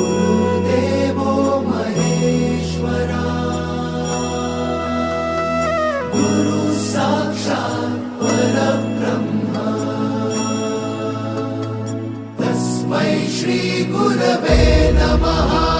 गुरुर्देवो महेश्वरा गुरु साक्षात् परब्रह्म तस्मै श्रीगुरवे नमः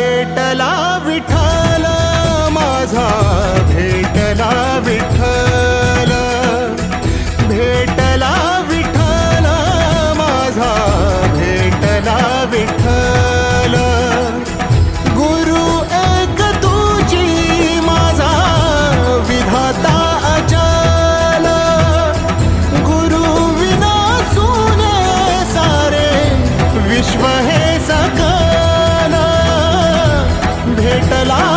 भेटला विठ्ठल माझा भेटला वाटला